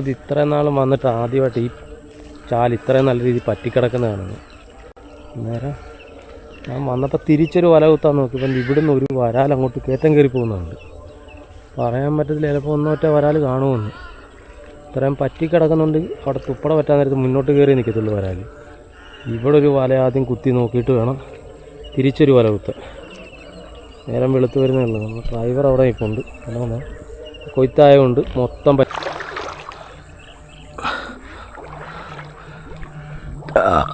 നമ്മളിത് ഇത്രയും നാളും വന്നിട്ട് ആദ്യമായിട്ട് ഈ ചാൽ ഇത്രയും നല്ല രീതിയിൽ പറ്റിക്കിടക്കുന്ന കാണുന്നത് അന്നേരം ഞാൻ വന്നപ്പോൾ തിരിച്ചൊരു വല കുത്താൻ നോക്കിയപ്പോൾ ഇവിടുന്ന് ഒരു വരാൽ അങ്ങോട്ട് കയറ്റം കയറി പോകുന്നുണ്ട്. പറയാൻ പറ്റത്തില്ല ചിലപ്പോൾ ഒന്നൊറ്റ വരാൽ കാണുമെന്ന്. ഇത്രയും പറ്റിക്കിടക്കുന്നുണ്ട്. അവിടെ തുപ്പട പറ്റാൻ നേരത്ത് മുന്നോട്ട് കയറി നിൽക്കത്തുള്ളൂ വരാൽ ഇവിടെ ഒരു വല ആദ്യം കുത്തി നോക്കിയിട്ട് വേണം തിരിച്ചൊരു വല കുത്താൻ. നേരം വെളുത്ത് വരുന്നേ ഉള്ളൂ. ഡ്രൈവർ അവിടെ ഇപ്പോൾ ഉണ്ട് കൊയ്ത്തായതുകൊണ്ട് മൊത്തം പറ്റി Uh,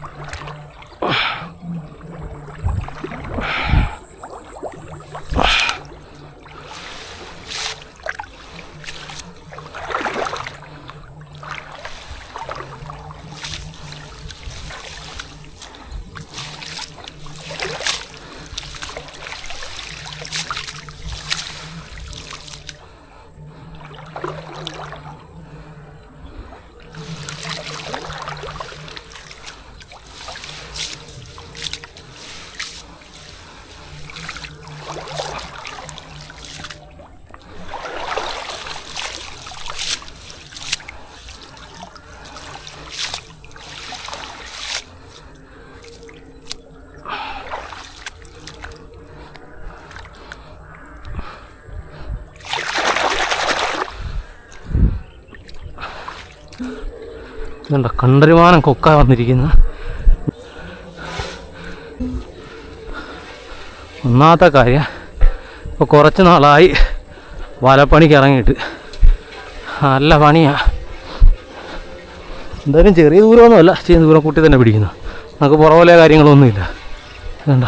ഇതുണ്ട കണ്ടരുമാനം കൊക്ക വന്നിരിക്കുന്നു. ഒന്നാമത്തെ കാര്യം ഇപ്പോൾ കുറച്ച് നാളായി വലപ്പണിക്ക് ഇറങ്ങിയിട്ട്. നല്ല പണിയാ. എന്തായാലും ചെറിയ ദൂരമൊന്നുമല്ല. ചെറിയ ദൂരം കൂട്ടി തന്നെ പിടിക്കുന്നു. നമുക്ക് പുറപോലെ കാര്യങ്ങളൊന്നുമില്ല. വേണ്ട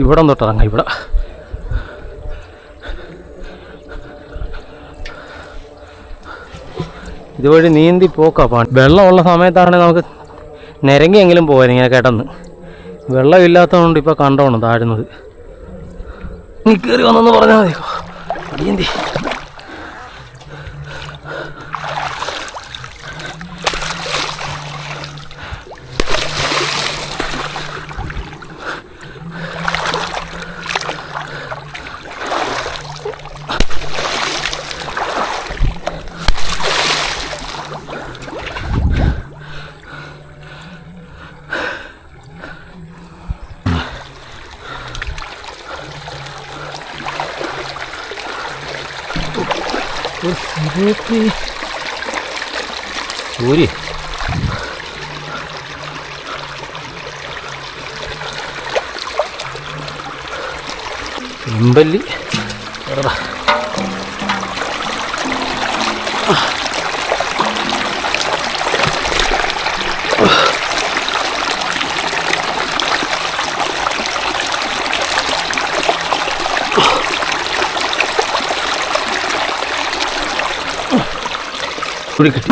ഇവിടം തൊട്ടിറങ്ങാം ഇവിടെ. ഇതുവഴി നീന്തി പോക്കാ പാണ്. വെള്ളമുള്ള സമയത്താണെങ്കിൽ നമുക്ക് നിരങ്ങിയെങ്കിലും പോകാൻ ഇങ്ങനെ കേട്ടെന്ന് വെള്ളമില്ലാത്തതുകൊണ്ട് ഇപ്പോൾ കണ്ടോണം താഴുന്നത്. നീ കയറി വന്നെന്ന് പറഞ്ഞാൽ മതി ഊരി എമ്പല്ലി കൂടി കിട്ടി.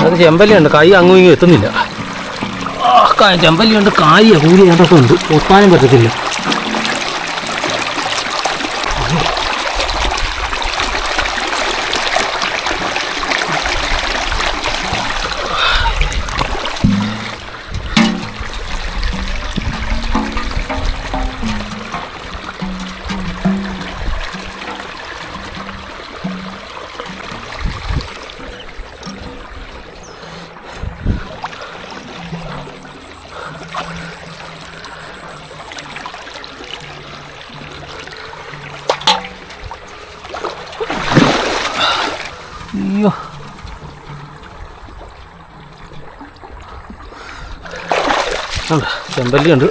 അത് ചെമ്പല്ലിയുണ്ട് കൈ അങ്ങും ഇങ്ങും എത്തുന്നില്ല. ചെമ്പല്ലിയുണ്ട് കായ കൂലി ഉണ്ട്. ഒത്താനും പറ്റത്തില്ല. ചെമ്പല്ലിയുണ്ട്.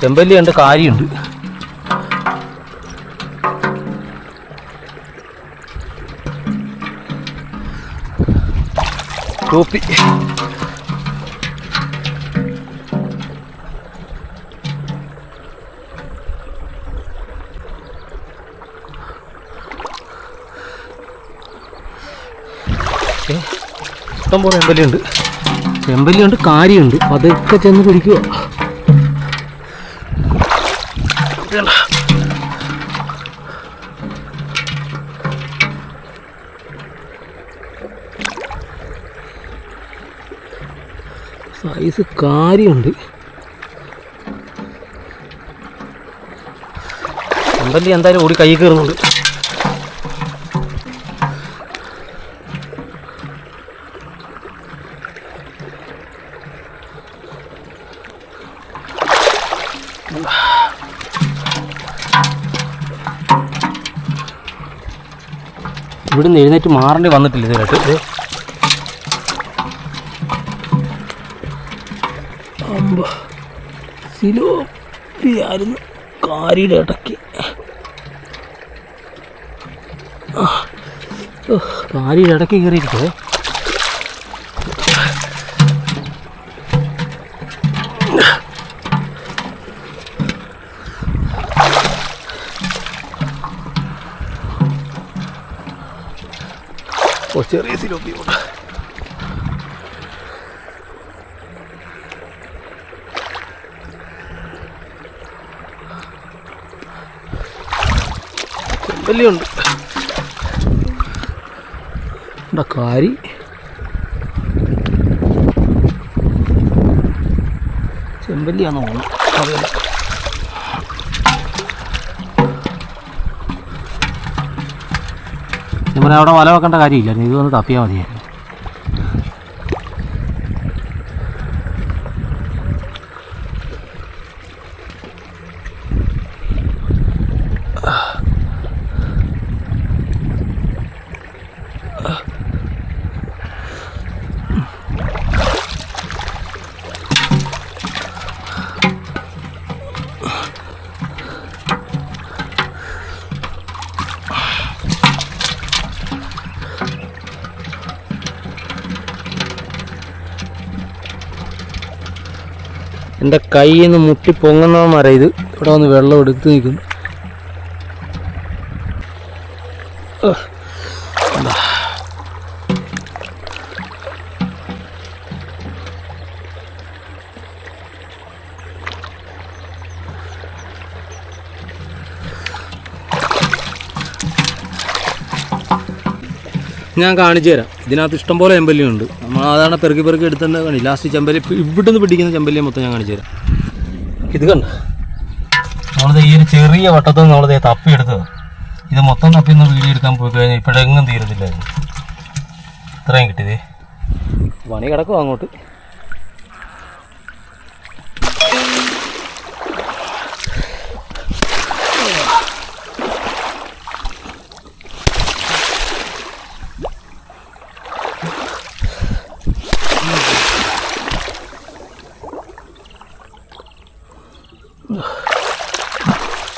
ചെമ്പല്ലിയുണ്ട് കാരിയുണ്ട്. ടോപ്പി. ഇഷ്ടം പോലെ എമ്പലിയുണ്ട് എമ്പലിയുണ്ട് കാര്യമുണ്ട് അതൊക്കെ ചെന്ന് പിടിക്കുക സൈസ് കാര്യമുണ്ട്. എമ്പല്ലി എന്തായാലും ഓടി കൈ കയറുന്നുണ്ട് ഇവിടുന്ന് എഴുന്നേറ്റ് മാറേണ്ടി വന്നിട്ടില്ല ഇതുവരായിട്ട് അമ്പ സിലോപ്പിയായിരുന്നു കാരിയുടെ ഇടയ്ക്ക്. കാരിയുടെ ഇടയ്ക്ക് കയറിയിരിക്കേ ചെറിയ ചെമ്പല്ലിയുണ്ട് ഇവിടെ കാരി. ചെമ്പല്ലിയാന്ന് തോന്നുന്നു. അറിയില്ല. ഞാൻ അവിടെ വല വെക്കേണ്ട കാര്യമില്ല. ഇത് വന്ന് തപ്പിയാൽ മതിയായിരുന്നു എന്റെ നിന്ന് മുട്ടി പൊങ്ങുന്നവന്മാരെ ഇത്. ഇവിടെ വന്ന് വെള്ളം എടുത്ത് നിൽക്കുന്നു. ഞാൻ കാണിച്ചു തരാം. ഇതിനകത്ത് ഇഷ്ടംപോലെ ചെമ്പല്ലിയുണ്ട്. നമ്മൾ അതാണ് പെറുക്കി പെറുക്കി എടുത്തേണ്ട കണ്ടി ലാസ്റ്റ് ചെമ്പല്ലി ഇവിടെ ഇവിടുന്ന് പിടിക്കുന്ന ചെമ്പല്ലിയെ മൊത്തം ഞാൻ കാണിച്ചു തരാം. ഇത് കണ്ട? നമ്മളിത് ഈ ഒരു ചെറിയ വട്ടത്തിൽ നിന്ന് നമ്മളിത് തപ്പി എടുത്തത്. ഇത് മൊത്തം തപ്പി ഒന്ന് വീഡിയോ എടുക്കാൻ പോയി കഴിഞ്ഞാൽ ഇപ്പോഴെങ്ങും തീരുന്നില്ലായിരുന്നു ഇത്രയും കിട്ടിയതേ. പണി കിടക്കും അങ്ങോട്ട്.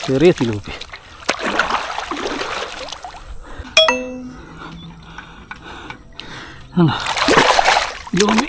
ചെറിയ സിലൂപ്പി ലോമി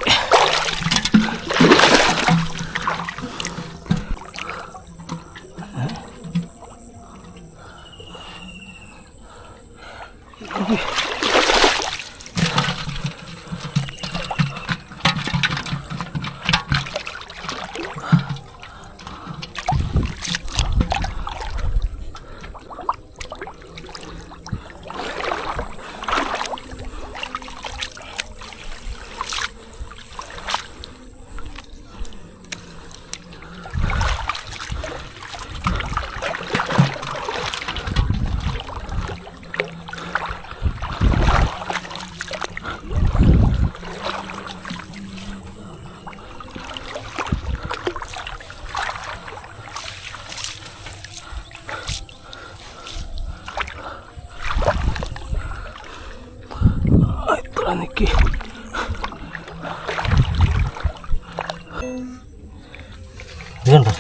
ഇത് കണ്ടോ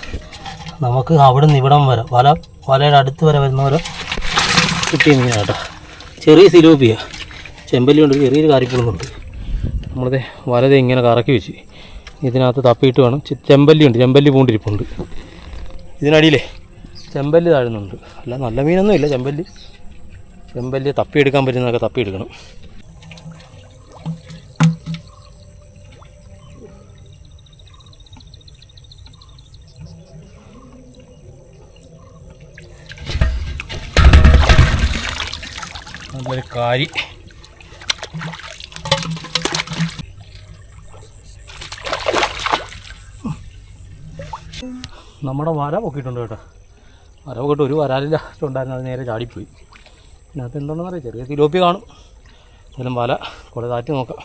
നമുക്ക് അവിടെ നിന്ന് ഇവിടം വരെ വല വലയുടെ അടുത്ത് വരെ വരുന്നവരെ കിട്ടിയ മീനാണ് കേട്ടോ. ചെറിയ സിലോപ്പിയ. ചെമ്പല്ലി കൊണ്ട് ചെറിയൊരു കാര്യപ്പെടുന്നുണ്ട് നമ്മളത് വലത് ഇങ്ങനെ കറക്കി വെച്ച് ഇതിനകത്ത് തപ്പിയിട്ട് വേണം. ചെമ്പല്ലിയുണ്ട് ചെമ്പല്ലി ഉണ്ട് ചെമ്പല്ലി പൂണ്ടിരിപ്പുണ്ട്. ഇതിനടിയിലേ ചെമ്പല്ലി താഴുന്നുണ്ട്. അല്ല നല്ല മീനൊന്നും ഇല്ല ചെമ്പല്ലി. ചെമ്പല്ലി തപ്പിയെടുക്കാൻ പറ്റുന്നതൊക്കെ തപ്പിയെടുക്കണം. നല്ലൊരു കാരി. നമ്മുടെ വര പൊക്കിയിട്ടുണ്ട് കേട്ടോ. വര പൊക്കിയിട്ട് ഒരു വരാലില്ല ഉണ്ടായിരുന്നു അത് നേരെ ചാടിപ്പോയി. ഇതിനകത്ത് എന്തുണ്ടെന്നറിയാം ചെറിയ തിലോപ്പി കാണും. എന്തായാലും വല കുറേ താറ്റി നോക്കാം.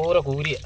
ഇഷ്ടംപോലെ കൂരിയ.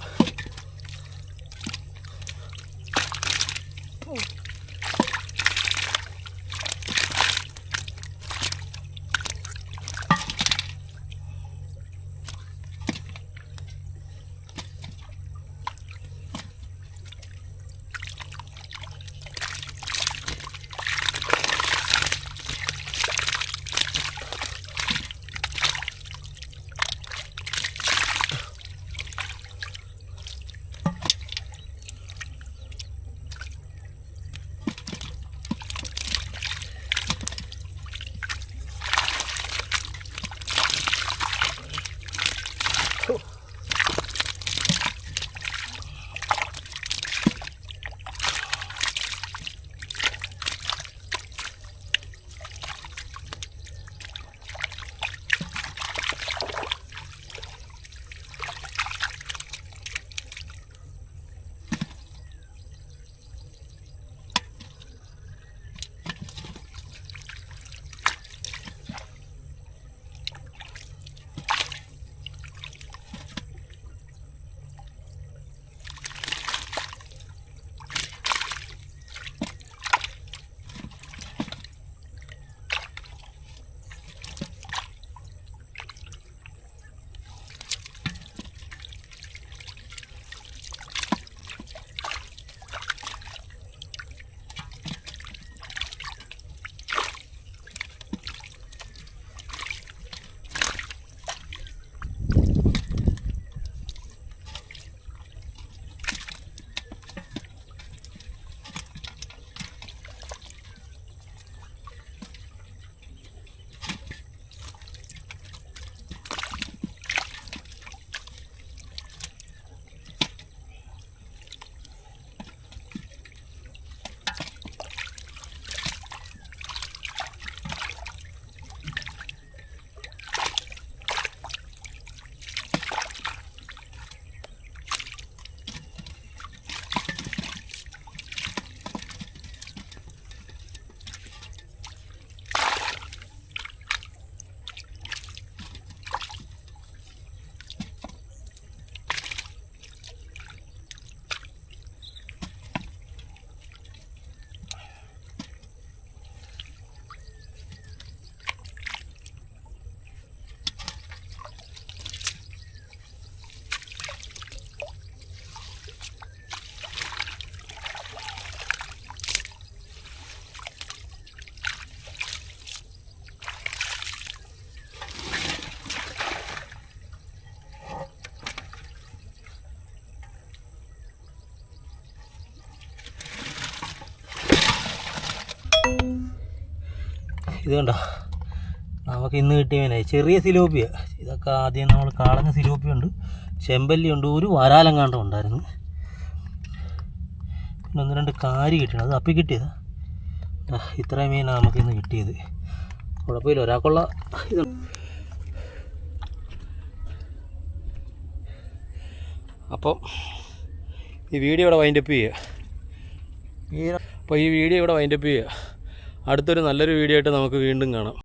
ഇത് കണ്ടോ? നമുക്ക് ഇന്ന് കിട്ടിയ മീനെ. ചെറിയ സിലോപ്പിയ. ഇതൊക്കെ ആദ്യം നമ്മൾ കാളഞ്ഞ സിലോപ്പിയുണ്ട് ചെമ്പല്ലിയുണ്ട് ഒരു വരാലെങ്ങാണ്ടും ഉണ്ടായിരുന്നു. പിന്നെ ഒന്ന് രണ്ട് കാരി കിട്ടിയത് അത് അപ്പി കിട്ടിയതാ. ഇത്രയും മീനാണ് നമുക്ക് ഇന്ന് കിട്ടിയത്. കുഴപ്പമില്ല ഒരാൾക്കുള്ള ഇത്. അപ്പം ഈ വീഡിയോ ഇവിടെ വൈൻഡപ്പ് ചെയ്യുക. അപ്പോൾ ഈ വീഡിയോ ഇവിടെ വൈൻഡപ്പ് ചെയ്യുക. അടുത്തൊരു നല്ലൊരു വീഡിയോ ആയിട്ട് നമുക്ക് വീണ്ടും കാണാം.